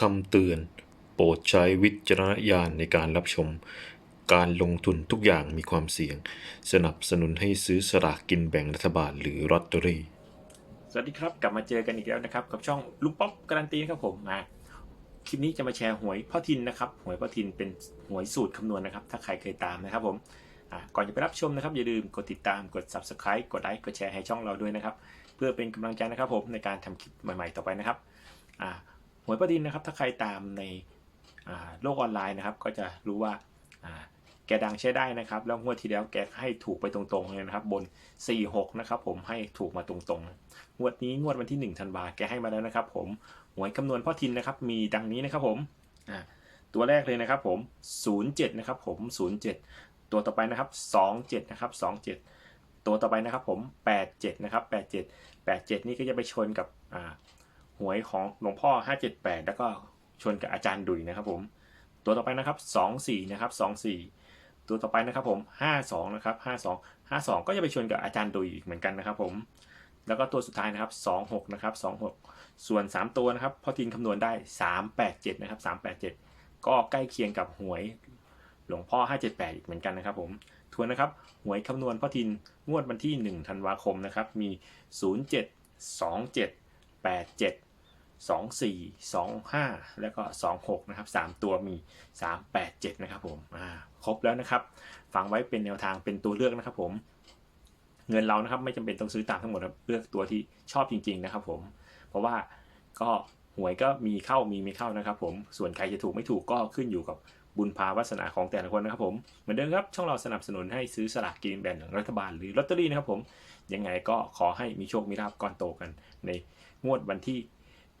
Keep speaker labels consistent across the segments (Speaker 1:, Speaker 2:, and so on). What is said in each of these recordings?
Speaker 1: คำเตือน โปรดใช้วิจารณญาณในการรับชม การลงทุนทุกอย่างมีความเสี่ยง สนับสนุนให้ซื้อสลากกินแบ่งรัฐบาลหรือลอตเตอรี่
Speaker 2: สวัสดีครับ กลับมาเจอกันอีกแล้วนะครับ กับช่องลุงป๊อปการันตีนะครับผมมาคลิปนี้จะมาแชร์หวยพ่อทินนะครับ หวยพ่อทินเป็นหวยสูตรคำนวณนะครับ ถ้าใครเคยตามนะครับผมก่อนจะไปรับชมนะครับ อย่าลืมกดติดตามกด subscribe กดไลค์กดแชร์ให้ช่องเราด้วยนะครับ เพื่อเป็นกำลังใจนะครับผมในการทำคลิปใหม่ๆต่อไปนะครับ วยพ่อทินนะครับถ้าใครตามในโลกออนไลน์นะครับ ก็จะรู้ว่าแกดังใช้ได้นะครับ แล้วงวดที่แล้วแกให้ถูกไปตรงๆเลยนะครับ บน 46 นะครับ ผมให้ถูกมาตรงๆ งวดนี้งวดวันที่1ธันวาแกให้มาแล้วนะครับ ผมหวยคำนวณพ่อทินนะครับ มีดังนี้นะครับผมตัวแรกเลยนะครับผม 07 นะครับผม 07 ตัวต่อไปนะครับ 27 นะครับ 27 ตัวต่อไปนะครับผม 87 นะครับ 87 87 นี่ก็จะไปชนกับ หวยของหลวงพ่อ 578 แล้วก็ชนกับอาจารย์ดุยนะครับผม ตัวต่อไปนะครับ 24 นะครับ 24 ตัวต่อไปนะครับผม 52 นะครับ 52 52 ก็จะไปชนกับอาจารย์ดุยอีกเหมือนกันนะครับผม แล้วก็ตัวสุดท้ายนะครับ 26 นะครับ 26 ส่วน 3 ตัวนะครับพอทินคำนวณได้ 387 นะครับ 387 ก็ใกล้เคียงกับหวยหลวงพ่อ 578 อีกเหมือนกันนะครับผม ทวนนะครับ หวยคำนวณพ่อทิน งวดวันที่ 1 ธันวาคมนะครับ มี 07 27 87 24 25 แล้วก็ 26 นะครับ 3 ตัวมี 387 นะครับผมอ่าครบแล้วนะครับ ฟังไว้เป็นแนวทางเป็นตัวเลือกนะครับผม เงินเรานะครับไม่จำเป็นต้องซื้อตามทั้งหมดครับเลือกตัวที่ชอบจริง ๆ นะครับผม เพราะว่าก็หวยก็มีเข้ามีไม่เข้านะครับ ผม ส่วนใครจะถูกไม่ถูกก็ขึ้นอยู่กับบุญพาวาสนาของแต่ละคนนะครับผม เหมือนเดิมครับ ช่องเราสนับสนุนให้ซื้อสลากกินแบ่งรัฐบาลหรือลอตเตอรี่นะครับผม ยังไงก็ขอให้มีโชค มีลาภก้อนโตกันในงวดวันที่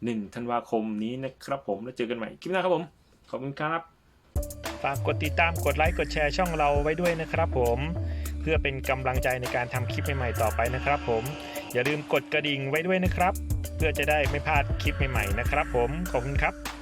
Speaker 2: 1 ธันวาคมนี้นะครับผม แล้วเจอกันใหม่คลิปหน้าครับผม ขอบคุณครับ
Speaker 3: ฝากกดติดตาม กดไลค์ กดแชร์ช่องเราไว้ด้วยนะครับผม เพื่อเป็นกำลังใจในการทำคลิปใหม่ๆต่อไปนะครับผม อย่าลืมกดกระดิ่งไว้ด้วยนะครับ เพื่อจะได้ไม่พลาดคลิปใหม่ๆนะครับผม ขอบคุณครับ